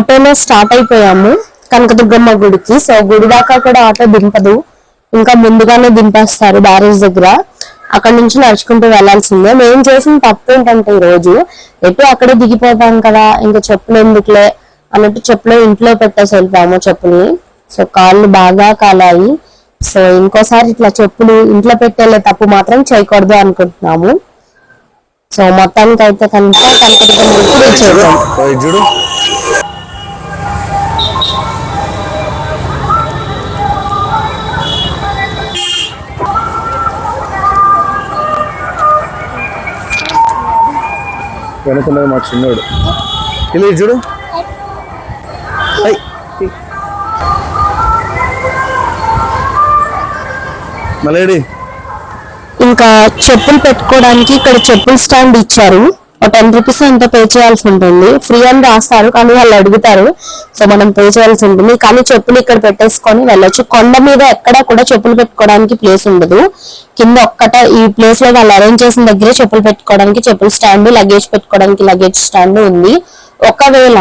ఆటోలో స్టార్ట్ అయిపోయాము. కనకదుర్గమ్మ గుడికి. సో గుడి దాకా కూడా ఆటో దింపదు. ఇంకా ముందుగానే దింపేస్తారు బ్యారేజ్ దగ్గర. అక్కడ నుంచి నడుచుకుంటూ వెళ్ళాల్సిందే మేము చేసిన తప్పు ఏంటంటే ఈ రోజు ఎటు అక్కడే దిగిపోతాం కదా ఇంకా చెప్పులు ఎందుకులే అన్నట్టు చెప్పులు ఇంట్లో పెట్టేసి వెళ్ళిపోయాము చెప్పుల్ని. సో కాళ్ళు బాగా కాలాయి. సో ఇంకోసారి ఇట్లా చెప్పులు ఇంట్లో పెట్టేలే తప్పు మాత్రం చేయకూడదు అనుకుంటున్నాము. సో మొత్తానికి అయితే కనుక కనకదుర్గమ్మ గుడికి reach వెనుకున్నది మా చిన్నోడు. ఇలా చూడు. మలేడి ఇంకా చెప్పులు పెట్టుకోవడానికి ఇక్కడ చెప్పుల స్టాండ్ ఇచ్చారు. టెన్ రూపీస్ ఎంతో పే చేయాల్సి ఉంటుంది. ఫ్రీ అని రాస్తారు కానీ వాళ్ళు అడుగుతారు. సో మనం పే చేయాల్సి ఉంటుంది. కానీ చెప్పులు ఇక్కడ పెట్టేసుకొని వెళ్ళొచ్చు. కొండ మీద ఎక్కడ కూడా చెప్పులు పెట్టుకోవడానికి ప్లేస్ ఉండదు. కింద ఒక్కట ఈ ప్లేస్లో వాళ్ళు అరేంజ్ చేసిన దగ్గరే చెప్పులు పెట్టుకోవడానికి చెప్పులు స్టాండ్ లగేజ్ పెట్టుకోవడానికి లగేజ్ స్టాండ్ ఉంది. ఒకవేళ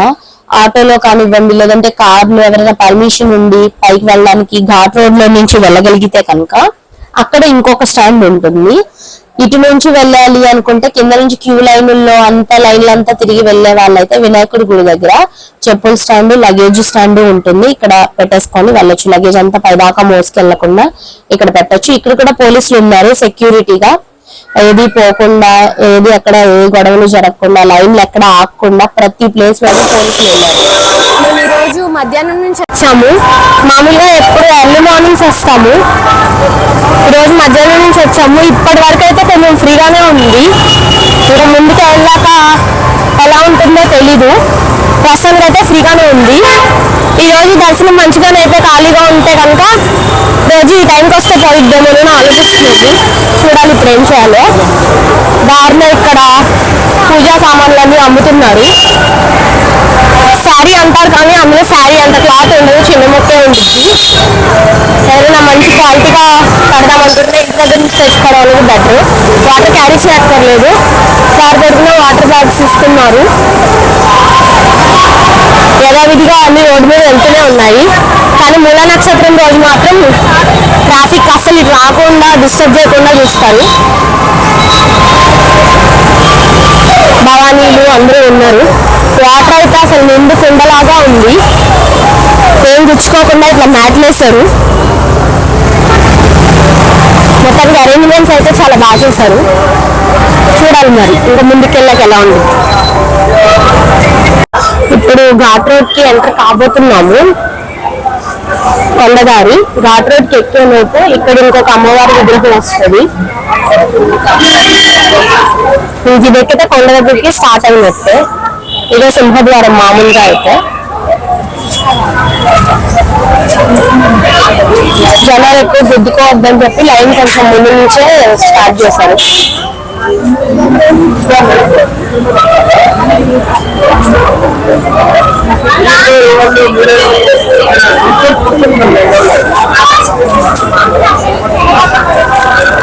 ఆటోలో కానివ్వండి లేదంటే కార్లో ఎవరైనా పర్మిషన్ ఉండి పైకి వెళ్ళడానికి ఘాట్ రోడ్లో నుంచి వెళ్ళగలిగితే కనుక అక్కడ ఇంకొక స్టాండ్ ఉంటుంది. ఇటు నుంచి వెళ్ళాలి అనుకుంటే కింద నుంచి క్యూ లైన్లో అంతా లైన్లు అంతా తిరిగి వెళ్ళే వాళ్ళైతే వినాయకుడి గుడి దగ్గర చెప్పుల స్టాండ్ లగేజ్ స్టాండ్ ఉంటుంది. ఇక్కడ పెట్టేసుకొని వెళ్ళొచ్చు. లగేజ్ అంతా పైదాకా మోసుకెళ్ళకుండా ఇక్కడ పెట్టొచ్చు. ఇక్కడ కూడా పోలీసులు ఉన్నారు సెక్యూరిటీగా. ఏది పోకుండా ఏది అక్కడ ఏ గొడవలు జరగకుండా లైన్లు ఎక్కడ ఆగకుండా ప్రతి ప్లేస్ వెళ్ళి పోలీసులు ఉన్నారు. రోజు మధ్యాహ్నం నుంచి వచ్చాము. మామూలుగా ఎప్పుడు ఎర్లీ మార్నింగ్స్ వస్తాము. ఈరోజు రోజు మధ్యాహ్నం నుంచి వచ్చాము. ఇప్పటి వరకు అయితే కొంచెం ఫ్రీగానే ఉంది. ఇంకా ముందుకు వెళ్ళాక ఎలా ఉంటుందో తెలీదు. ప్రస్తుతానికి అయితే ఫ్రీగానే ఉంది. ఈరోజు దర్శనం మంచిగానే అయితే ఖాళీగా ఉంటే కనుక రోజు ఈ టైంకి వస్తే పోయిద్దామని అని ఆలోచిస్తుంది చూడాలి ఇప్పుడు ఏం చేయాలో. దారిలో ఇక్కడ పూజా సామాన్లన్నీ అమ్ముతున్నారు. శారీ అంటారు కానీ అందులో శారీ అంత క్లాత్ ఉండదు చిన్న ముక్కే ఉంటుంది. ఏదైనా మంచి క్వాలిటీగా కడదామనుకుంటే ఇంటి దగ్గర నుంచి తెచ్చుకోవడం అనేది బెటర్ వాటర్ క్యారీ చేయక్కర్లేదు. కార్ దగ్గర వాటర్ బ్యాగ్స్ ఇస్తున్నారు. యథావిధిగా అన్ని రోడ్డు మీద వెళ్తూనే ఉన్నాయి. కానీ మూల నక్షత్రం రోజు మాత్రం ట్రాఫిక్ అసలు రాకుండా డిస్టర్బ్ చేయకుండా చూస్తారు. భవానీలు అందరూ ఉన్నారు. వాటర్ అయితే అసలు నిండు కుండలాగా ఉంది. ఏం గుచ్చుకోకుండా ఇట్లా మ్యాట్లు మొత్తానికి అరేంజ్మెంట్స్ అయితే చాలా బాగా చేశారు. చూడాలి మరి ఇంకా ముందుకెళ్ళాక ఎలా ఉంది. ఇప్పుడు ఘాట్ రోడ్కి ఎంటర్ కాబోతున్నాము. కొండదారి ఘాట్ రోడ్కి ఎక్కే లోపు ఇక్కడ ఇంకొక అమ్మవారి విగ్రహం వస్తుంది. ఇది దగ్గర కొండ దగ్గరికి స్టార్ట్ అయినట్టే. ఇదే సింహద్వారం మామూలుగా అయితే. జనాలు ఎక్కువ దిద్దుకోవద్దని చెప్పి లైన్ కొంచెం ముందు నుంచే స్టార్ట్ చేశారు.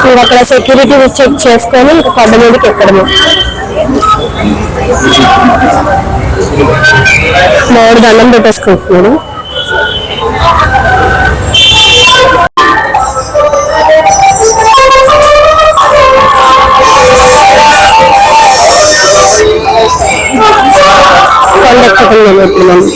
ఇంకా అక్కడ సెక్యూరిటీ చెక్ చేసుకొని ఇంకా కొండ మీదకి ఎక్కడము. మామిడి దండం పెట్టేసుకుంటున్నాడు కొండ ఎక్కుతున్నాము ఇప్పుడు మనం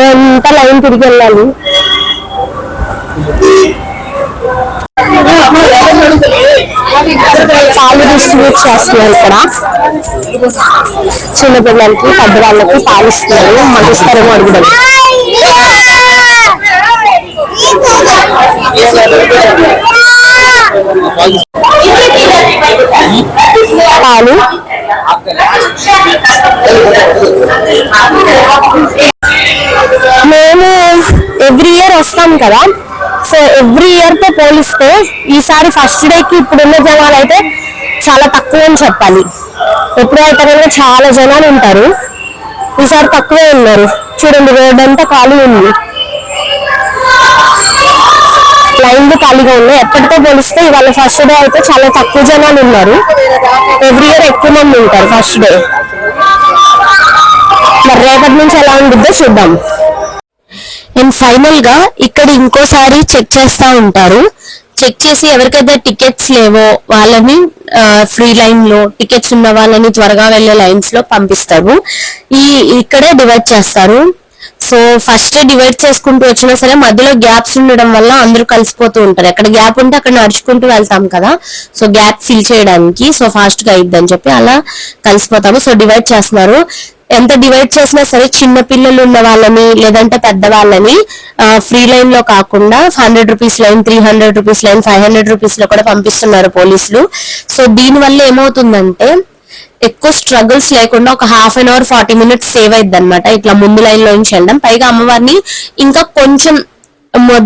మనంతా లైన్ తిరిగి వెళ్ళాలి. పాలు డిస్ట్రిబ్యూట్ చేస్తున్నారు ఇక్కడ. చిన్నపిల్లలకి పెద్దవాళ్ళకి పాలు ఇస్తున్నారు. మాకు ఇస్తారేమో అడుగుదాం. పాలు. ఎవ్రీ ఇయర్ వస్తాం కదా. సో ఎవ్రీ ఇయర్తో పోలిస్తే ఈసారి ఫస్ట్ డేకి ఇప్పుడున్న జనాలు అయితే చాలా తక్కువ అని చెప్పాలి. ఎప్పుడు అవుతారో చాలా జనాలు ఉంటారు. ఈసారి తక్కువే ఉన్నారు. చూడండి రోడ్ అంతా ఖాళీ ఉంది. లైన్లు ఖాళీగా ఉన్నాయి. ఎప్పటితో పోలిస్తే ఇవాళ ఫస్ట్ డే అయితే చాలా తక్కువ జనాలు ఉన్నారు. ఎవ్రీ ఇయర్ ఎక్కువ మంది ఉంటారు ఫస్ట్ డే మరి రేపటి నుంచి ఎలా ఉంటుందో చూద్దాం. ఫైనల్గా ఇక్కడ ఇంకోసారి చెక్ చేస్తా ఉంటారు. చెక్ చేసి ఎవరికైతే టికెట్స్ లేవో వాళ్ళని ఫ్రీ లైన్లో టికెట్స్ ఉన్న వాళ్ళని త్వరగా వెళ్ళే లైన్స్లో పంపిస్తారు. ఈ ఇక్కడే డివైడ్ చేస్తారు. సో ఫస్ట్ డివైడ్ చేసుకుంటూ వచ్చినా సరే మధ్యలో గ్యాప్స్ ఉండడం వల్ల అందరూ కలిసిపోతూ ఉంటారు. ఎక్కడ గ్యాప్ ఉంటే అక్కడ నడుచుకుంటూ వెళ్తాం కదా. సో గ్యాప్ ఫిల్ చేయడానికి సో ఫాస్ట్గా అయిద్దని చెప్పి అలా కలిసిపోతాము. సో డివైడ్ చేస్తున్నారు. ఎంత డివైడ్ చేసినా సరే చిన్న పిల్లలు ఉన్న వాళ్ళని లేదంటే పెద్ద వాళ్ళని ఫ్రీ లైన్లో కాకుండా hundred rupees line three hundred rupees line five hundred రూపీస్లో కూడా పంపిస్తున్నారు పోలీసులు. సో దీని వల్ల ఏమవుతుందంటే ఎక్కువ స్ట్రగుల్స్ లేకుండా ఒక half an hour forty minutes save అయింది అనమాట ఇట్లా ముందు లైన్లో నుంచి వెళ్ళడం. పైగా అమ్మవారిని ఇంకా కొంచెం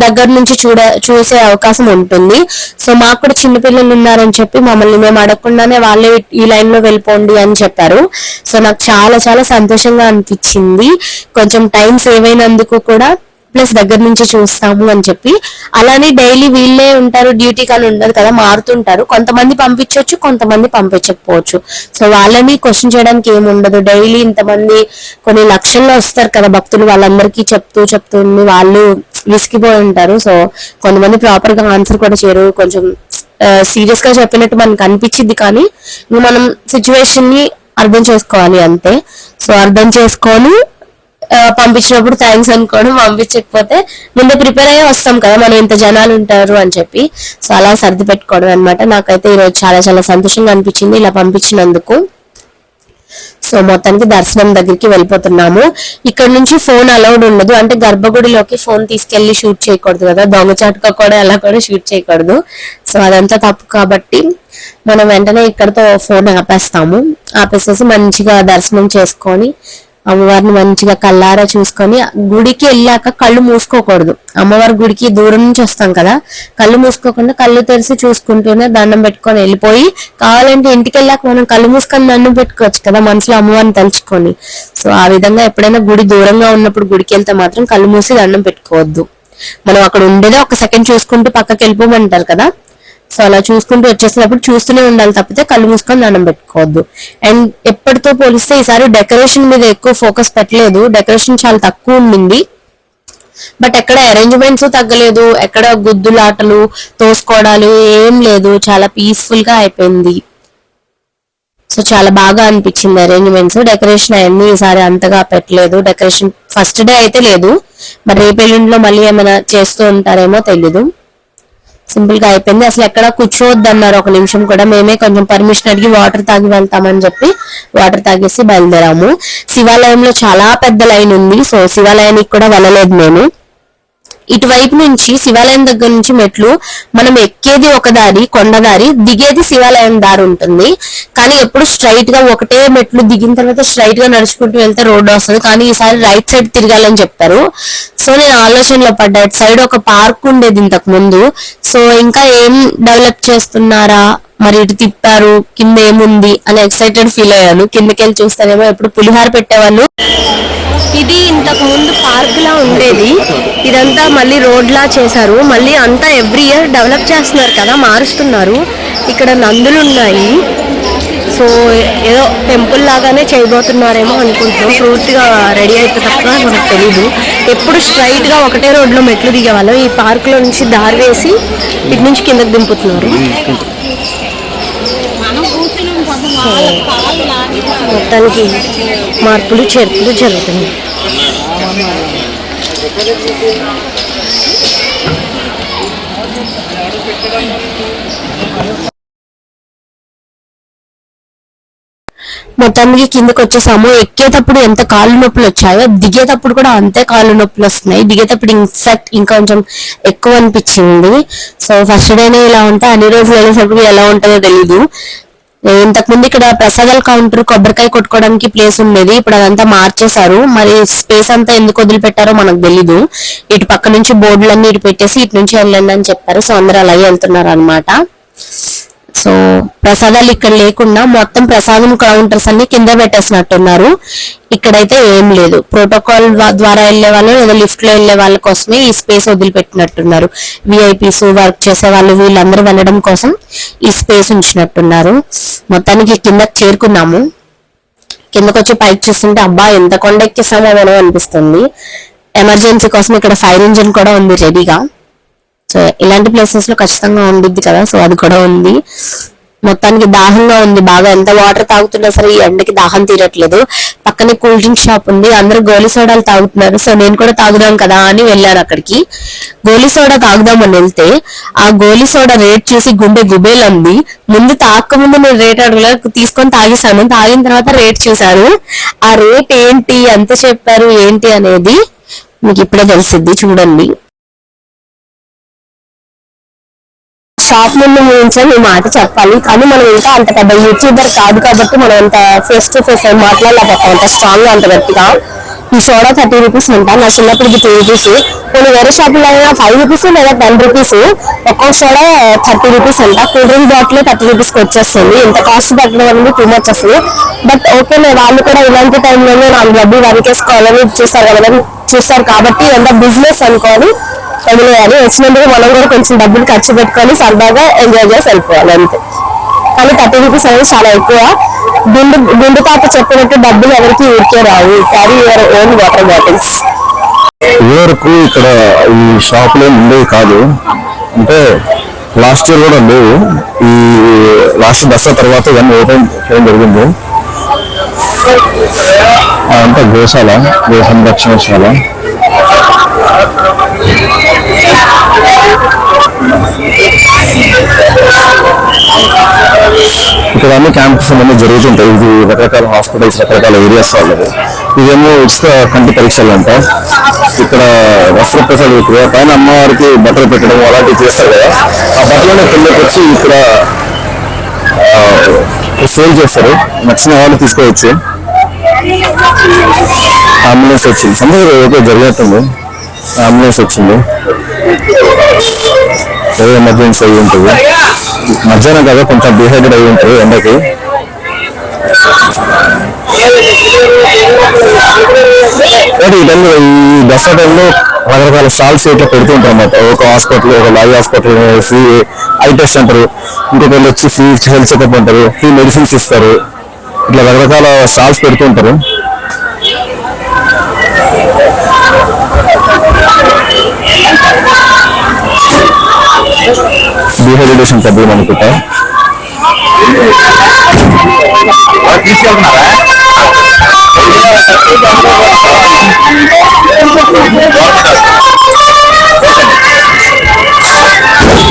దగ్గర నుంచి చూడ చూసే అవకాశం ఉంటుంది. సో మాకు కూడా చిన్నపిల్లలు ఉన్నారని చెప్పి మమ్మల్ని మేము అడగకుండానే వాళ్ళే ఈ లైన్లో వెళ్ళిపోండి అని చెప్పారు. సో నాకు చాలా చాలా సంతోషంగా అనిపించింది. కొంచెం టైం సేవ్ అయినందుకు కూడా ప్లస్ దగ్గర నుంచి చూస్తాము అని చెప్పి. అలానే డైలీ వీళ్ళే ఉంటారు డ్యూటీ కానీ ఉండదు కదా మారుతుంటారు. కొంతమంది పంపించవచ్చు కొంతమంది పంపించకపోవచ్చు. సో వాళ్ళని క్వశ్చన్ చేయడానికి ఏమి ఉండదు. డైలీ ఇంతమంది కొన్ని లక్షల్లో వస్తారు కదా భక్తులు వాళ్ళందరికీ చెప్తూ చెప్తూ వాళ్ళు విసిగిపోయి ఉంటారు. సో కొంతమంది ప్రాపర్గా ఆన్సర్ కూడా చేయరు. కొంచెం సీరియస్గా చెప్పినట్టు మనకు అనిపించింది కానీ మనం సిచ్యువేషన్ని అర్థం చేసుకోవాలి అంతే. సో అర్థం చేసుకొని పంపించినప్పుడు థ్యాంక్స్ అనుకోవడం పంపించకపోతే ముందే ప్రిపేర్ అయ్యి వస్తాం కదా మనం ఇంత జనాలు ఉంటారు అని చెప్పి. సో అలా సర్ది పెట్టుకోవడం అనమాట నాకైతే ఈరోజు చాలా చాలా సంతోషంగా అనిపించింది ఇలా పంపించినందుకు. సో మొత్తానికి దర్శనం దగ్గరికి వెళ్ళిపోతున్నాము. ఇక్కడ నుంచి ఫోన్ అలౌడ్ ఉండదు. అంటే గర్భగుడిలోకి ఫోన్ తీసుకెళ్ళి షూట్ చేయకూడదు కదా. దొంగచాటుగా కూడా అలా కూడా షూట్ చేయకూడదు. సో అదంతా తప్పు కాబట్టి మనం వెంటనే ఇక్కడతో ఫోన్ ఆపేస్తాము. ఆపేసేసి మంచిగా దర్శనం చేసుకొని అమ్మవారిని మంచిగా కల్లారా చూసుకొని గుడికి వెళ్ళాక కళ్ళు మూసుకోకూడదు. అమ్మవారి గుడికి దూరం నుంచి వస్తాం కదా కళ్ళు మూసుకోకుండా కళ్ళు తెరిచి చూసుకుంటూనే దండం పెట్టుకొని వెళ్ళిపోయి కావాలంటే ఇంటికి వెళ్ళాక మనం కళ్ళు మూసుకొని దండం పెట్టుకోవచ్చు కదా మనసులో అమ్మవారిని తలుచుకొని. సో ఆ విధంగా ఎప్పుడైనా గుడి దూరంగా ఉన్నప్పుడు గుడికి వెళ్తే మాత్రం కళ్ళు మూసి దండం పెట్టుకోవద్దు. మనం అక్కడ ఉండేదే ఒక సెకండ్ చూసుకుంటూ పక్కకి వెళ్ళిపోమంటారు కదా సో అలా చూసుకుంటూ వచ్చేసినప్పుడు చూస్తూనే ఉండాలి తప్పితే కళ్ళు మూసుకొని దండం పెట్టుకోవద్దు. అండ్ ఎప్పటితో పోలిస్తే ఈసారి డెకరేషన్ మీద ఎక్కువ ఫోకస్ పెట్టలేదు. డెకరేషన్ చాలా తక్కువ ఉండింది. బట్ ఎక్కడ అరేంజ్మెంట్స్ తగ్గలేదు. ఎక్కడ గుద్దులాటలు తోసుకోవడాలు ఏం లేదు. చాలా పీస్ఫుల్గా అయిపోయింది. సో చాలా బాగా అనిపించింది అరేంజ్మెంట్స్. డెకరేషన్ అవన్నీ ఈసారి అంతగా పెట్టలేదు. డెకరేషన్ ఫస్ట్ డే అయితే లేదు. మరి రేపు ఎల్లుండిలో మళ్ళీ ఏమైనా చేస్తూ ఉంటారేమో తెలీదు. సింపుల్గా అయిపోయింది. అసలు ఎక్కడ కూర్చోవద్దు అన్నారు ఒక నిమిషం కూడా మేమే కొంచెం పర్మిషన్ అడిగి వాటర్ తాగి వెళ్తామని చెప్పి వాటర్ తాగేసి బయలుదేరాము. శివాలయంలో చాలా పెద్ద లైన్ ఉంది. సో శివాలయానికి కూడా వెళ్ళలేదు మేము. ఇటువైపు నుంచి శివాలయం దగ్గర నుంచి మెట్లు మనం ఎక్కేది ఒక దారి కొండ దారి దిగేది శివాలయం దారి ఉంటుంది. కానీ ఎప్పుడు స్ట్రైట్గా ఒకటే మెట్లు దిగిన తర్వాత స్ట్రైట్గా నడుచుకుంటూ వెళ్తే రోడ్డు వస్తుంది. కానీ ఈసారి రైట్ సైడ్ తిరగాలని చెప్పారు. సో నేను ఆలోచనలో పడ్డా ఇటు సైడ్ ఒక పార్క్ ఉండేది ఇంతకు ముందు. సో ఇంకా ఏం డెవలప్ చేస్తున్నారా? మరి ఇటు తిప్పారు కింద ఏముంది అని ఎక్సైటెడ్ ఫీల్ అయ్యాను. కిందకి వెళ్ళి చూస్తానేమో ఎప్పుడు పులిహార పెట్టేవాళ్ళు. ఇది ఇంతకు ముందు పార్క్ లా ఉండేది. ఇదంతా మళ్ళీ రోడ్ లా చేశారు. మళ్ళీ అంతా ఎవ్రీ ఇయర్ డెవలప్ చేస్తున్నారు కదా మారుస్తున్నారు. ఇక్కడ నందులు ఉన్నాయి. సో ఏదో టెంపుల్ లాగానే చేయబోతున్నారేమో అనుకుంటున్నాం. పూర్తిగా రెడీ అయితే తప్ప మనకు తెలీదు. ఎప్పుడు స్ట్రైట్గా ఒకటే రోడ్లో మెట్లు దిగేవాళ్ళం. ఈ పార్క్లో నుంచి దారి వేసి ఇటు నుంచి కిందకు దింపుతున్నారు. మొత్తానికి మార్పులు చేర్పులు జరుగుతున్నాయి. మొత్తానికి కిందకి వచ్చేసాము ఎక్కేటప్పుడు ఎంత కాళ్ళు నొప్పులు వచ్చాయో దిగేటప్పుడు కూడా అంతే కాళ్ళు నొప్పులు వస్తున్నాయి. దిగేటప్పుడు ఇన్ఫాక్ట్ ఇంకా కొంచెం ఎక్కువ అనిపించింది. సో ఫస్ట్ డేనే ఇలా ఉంటే. అన్ని రోజులు వెళ్ళేటప్పుడు ఎలా ఉంటుందో తెలీదు. ఇంతకుముందు ఇక్కడ ప్రసాదాల కౌంటర్ కొబ్బరికాయ కొట్టుకోవడానికి ప్లేస్ ఉండేది. ఇప్పుడు అదంతా మార్చేశారు. మరి స్పేస్ అంతా ఎందుకు వదిలిపెట్టారో మనకు తెలీదు. ఇటు పక్క నుంచి బోర్డులన్నీ ఇటు పెట్టేసి ఇటు నుంచి వెళ్ళండి అని చెప్పారు. సో అందరూ అలాగే వెళ్తున్నారు అనమాట సో ప్రసాదాలు ఇక్కడ లేకుండా మొత్తం ప్రసాదం కౌంటర్స్ అన్ని కింద పెట్టేసినట్టున్నారు. ఇక్కడైతే ఏం లేదు. ప్రోటోకాల్ ద్వారా వెళ్ళే వాళ్ళు లేదా లిఫ్ట్లో వెళ్ళే వాళ్ళ కోసమే ఈ స్పేస్ వదిలిపెట్టినట్టున్నారు. విఐపీస్ వర్క్ చేసే వాళ్ళు వీళ్ళందరూ వెళ్ళడం కోసం ఈ స్పేస్ ఉంచినట్టున్నారు. మొత్తానికి కిందకి చేరుకున్నాము. కిందకు వచ్చి పైకి చూస్తుంటే అబ్బా ఎంత కొండ ఎక్కిస్తామో మనం అనిపిస్తుంది. ఎమర్జెన్సీ కోసం ఇక్కడ ఫైర్ ఇంజిన్ కూడా ఉంది రెడీగా సో ఇలాంటి ప్లేసెస్లో ఖచ్చితంగా ఉండిద్ది కదా సో అది కూడా ఉంది. మొత్తానికి దాహంగా ఉంది బాగా. ఎంత వాటర్ తాగుతున్నా సరే ఈ ఎండకి దాహం తీరట్లేదు. పక్కనే కూల్ డ్రింక్ షాప్ ఉంది. అందరూ గోలీ సోడాలు తాగుతున్నారు. సో నేను కూడా తాగుదాం కదా అని వెళ్ళాను అక్కడికి. గోలీ సోడా తాగుదామని వెళ్తే ఆ గోలీ సోడా రేట్ చూసి గుండె గుబేలంది. ముందు తాగకముందు నేను రేట్ అడగలేదు తీసుకొని తాగేసాను తాగిన తర్వాత రేట్ చూశారు ఆ రేట్ ఏంటి ఎంత చెప్పారు ఏంటి అనేది మీకు ఇప్పుడే తెలిసిద్ది చూడండి. షాప్ ముందు నుంచే మీ మాట చెప్పాలి. కానీ మనం ఇంకా అంత పెద్ద యూట్యూబర్ కాదు కాబట్టి మనం అంత ఫేస్ టు ఫేస్ అయి మాట్లాడలేకపోతాం. అంత స్ట్రాంగ్ అంత గట్టిగా. ఈ సోడా థర్టీ రూపీస్ అంట నా చిన్నప్పటికి టూ రూపీస్ కొన్ని వేరే షాపులో అయినా ఫైవ్ రూపీస్ లేదా టెన్ రూపీస్ ఒక్కో సోడా థర్టీ రూపీస్ అంట cool drink bottle thirty rupees వచ్చేస్తుంది. ఇంత కాస్ట్ పెట్టడం అనేది టూ మచ్ అసలు. బట్ ఓకే వాళ్ళు కూడా ఇలాంటి టైంలోనే నాలుగు డబ్బులు వరికేసుకోవాలని చూసారు కదా. చూస్తారు కాబట్టి ఎంత బిజినెస్ అనుకోని వదిలేయాలి వచ్చినందుకు మనం కూడా కొంచెం డబ్బులు ఖర్చు పెట్టుకొని సరదాగా ఎంజాయ్ చేసి వెళ్ళిపోవాలి అంతే. కానీ థర్టీ రూపీస్ అనేది చాలా ఎక్కువ. గుండు గుండు తాత చెప్పినట్టు డబ్బులు ఎవరికి ఊరికే రావు. Carry your own water bottles ఇదివరకు ఇక్కడ ఈ షాపులు ఉండేవి కాదు. అంటే లాస్ట్ ఇయర్ కూడా లేవు. ఈ లాస్ట్ దసరా తర్వాత ఇవన్నీ ఓపెన్ చేయడం జరిగింది. అంతా గోశాల గో సంరక్షణశాల ఇక్కడ అన్ని క్యాంప్స్ అన్నీ జరుగుతుంటాయి. ఇది రకరకాల హాస్పిటల్స్ రకరకాల ఏరియాస్ వాళ్ళది ఇదేమో ఉచిత కంటి పరీక్షలు అంట. ఇక్కడ వస్త్ర ప్రసాద విక్రయ పైన అమ్మవారికి బట్టలు పెట్టడం అలాంటివి చేస్తారు కదా. ఆ బట్టలను కిందకి వచ్చి ఇక్కడ సేల్ చేస్తారు. నచ్చిన వాళ్ళు తీసుకోవచ్చు. అంబులెన్స్ వచ్చింది. సమయం ఏదో జరిగేస్తుంది అంబులెన్స్ వచ్చింది. అదే ఎమర్జెన్సీ అయి ఉంటుంది. మధ్యాహ్నం కదా కొంచెం డిహైడ్రేట్ అయి ఉంటుంది ఎండకి. ఈ టైంలో ఈ దసరా టైంలో రకరకాల స్టాల్స్ ఇట్లా పెడుతూ ఉంటారు అన్నమాట. ఒక హాస్పిటల్ ఒక లాయ్ హాస్పిటల్ ఫ్రీ ఐ టెస్ట్ అంటారు ఇంకొకళ్ళు వచ్చి ఫ్రీ హెల్త్ చెకప్ అంటారు ఫ్రీ మెడిసిన్స్ ఇస్తారు. ఇట్లా రకరకాల స్టాల్స్ పెడుతూ డిహైడ్రేషన్ తగ్గింది అనుకుంటా.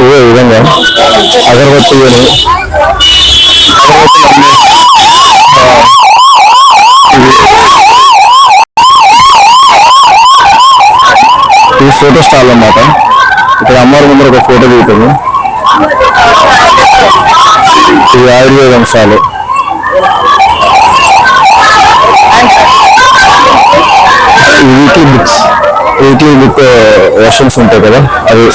ఇదే విధంగా? అగరబత్తి అని అగరబత్తి ఇది ఫోటో స్టాల్ అన్నమాట. ఇక్కడ అమ్మవారి ముందర ఒక ఫోటో దిగుతుంది ఇది ఆయుర్వేద అంశాలు. Weekly books weekly book versions ఉంటాయి కదా అవి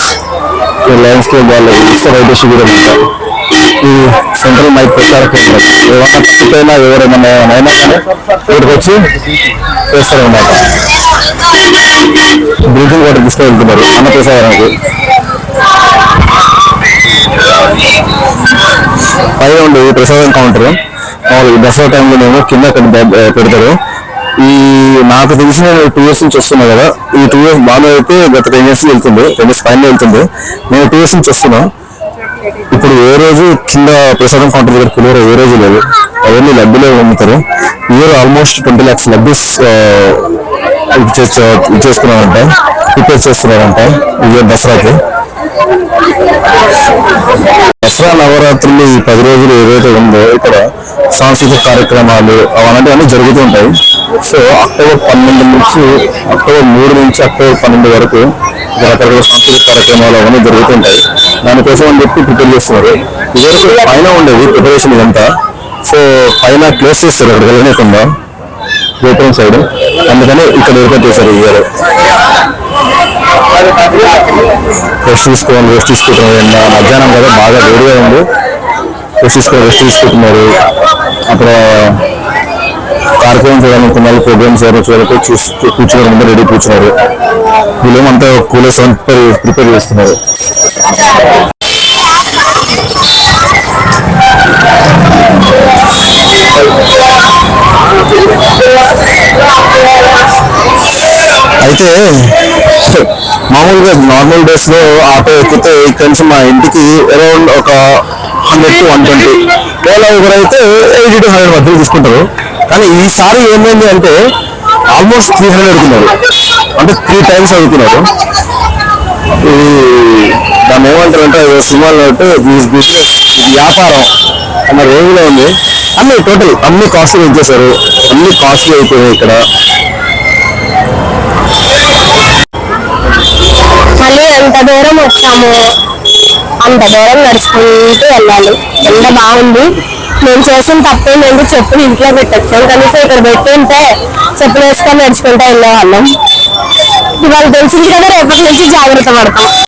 లయన్స్ క్లబ్ వాళ్ళు రైతు శిబిరం ఈ సెంట్రల్ మైక్ ప్రచార కేంద్రం ఏమన్నా తప్పిపోయినా ఎవరేమన్నా అయినా కానీ ఇక్కడికి వచ్చి చేస్తారన్నమాట బ్రీతింగ్ వాటర్ తీసుకెళ్తున్నారు అన్న ప్రసాదానికి పైన ఉండేది ప్రసాదం కౌంటర్ దసరా టైంలో మేము కింద అక్కడ పెడతారు. ఈ నాకు తెలిసిన టూ ఇయర్స్ నుంచి వస్తున్నా కదా. ఈ టూ ఇయర్స్ బాగా అయితే గత టెన్ ఇయర్స్ వెళ్తుంది. టెన్ ఇయర్స్ పైన వెళ్తుంది. నేను టూ ఇయర్స్ నుంచి వస్తున్నా. ఇప్పుడు ఏ రోజు కింద ప్రసాదం కౌంటర్ దగ్గర పులిహోర ఏ రోజు లేదు. అవన్నీ లడ్డూలే అమ్ముతారు year almost twenty lakhs laddoos ఇది చేస్తూ ఇది చేసుకున్నారంట. ప్రిపేర్ చేస్తున్నారంట. ఇదే దసరాకి. దసరా నవరాత్రులు ఈ పది రోజులు ఏదైతే ఉందో ఇక్కడ సాంస్కృతిక కార్యక్రమాలు అవన్నీ జరుగుతూ ఉంటాయి. సో అక్టోబర్ పన్నెండు నుంచి అక్టోబర్ మూడు నుంచి అక్టోబర్ పన్నెండు వరకు రకరకాల సాంస్కృతిక కార్యక్రమాలు అవన్నీ జరుగుతుంటాయి దానికోసం అని చెప్పి ప్రిపేర్ చేస్తున్నారు. ఇదివరకు పైన ఉండేది ప్రిపరేషన్ ఇదంతా. సో పైన క్లోజ్ చేస్తారు అక్కడ వెళ్ళకుండా గోపురం సైడ్ అందుకని ఇక్కడ ఏర్పాటు చేశారు ఇవాళ రెస్ట్ తీసుకోవాలి రెస్ట్ తీసుకుంటున్నారు మధ్యాహ్నం కదా బాగా వేడిగా ఉంది. రెస్ట్ తీసుకో రెస్ట్ తీసుకుంటున్నారు అక్కడ కార్యక్రమం చేయాలనుకున్న వాళ్ళు ప్రోగ్రామ్స్ ఎవరు వరకు చూసి కూర్చోవడం ముందు రెడీ కూర్చున్నారు. వీళ్ళేమంతా కూలర్స్ ప్రిపేర్ ప్రిపేర్ చేస్తున్నారు. అయితే మామూలుగా నార్మల్ డేస్లో ఆటో ఎక్కితే ఇక్కడ నుంచి మా ఇంటికి అరౌండ్ ఒక hundred to one twenty Ola Uber అయితే ఎయిటీ టు హండ్రెడ్ మధ్యలో తీసుకుంటారు కానీ ఈసారి ఏమైంది అంటే ఆల్మోస్ట్ త్రీ హండ్రెడ్ అడుగుతున్నారు. అంటే త్రీ టైమ్స్ అడుగుతున్నారు. ఈ దాన్ని ఏమంటారంటే ఏదో సినిమాలో అంటే బిజినెస్ వ్యాపారం అన్న రేంజ్లో ఉంది. అన్ని టోటల్ అన్ని కాస్ట్లు ఇచ్చేసారు అన్ని కాస్ట్లు అయిపోయాయి ఇక్కడ. మళ్ళీ అంత దూరం వచ్చాము. అంత దూరం నడుచుకుంటూ వెళ్ళాలి. ఎండ బాగుంది. మేము చేసిన తప్పేంటంటే చెప్పులు ఇంట్లో పెట్టొచ్చాం. కనీసం ఇక్కడ పెట్టుంటే చెప్పులు వేసుకొని నడుచుకుంటూ వెళ్ళేవాళ్ళం. ఇవాళ తెలిసింది కదా రేపటి నుంచి జాగ్రత్త పడతాం.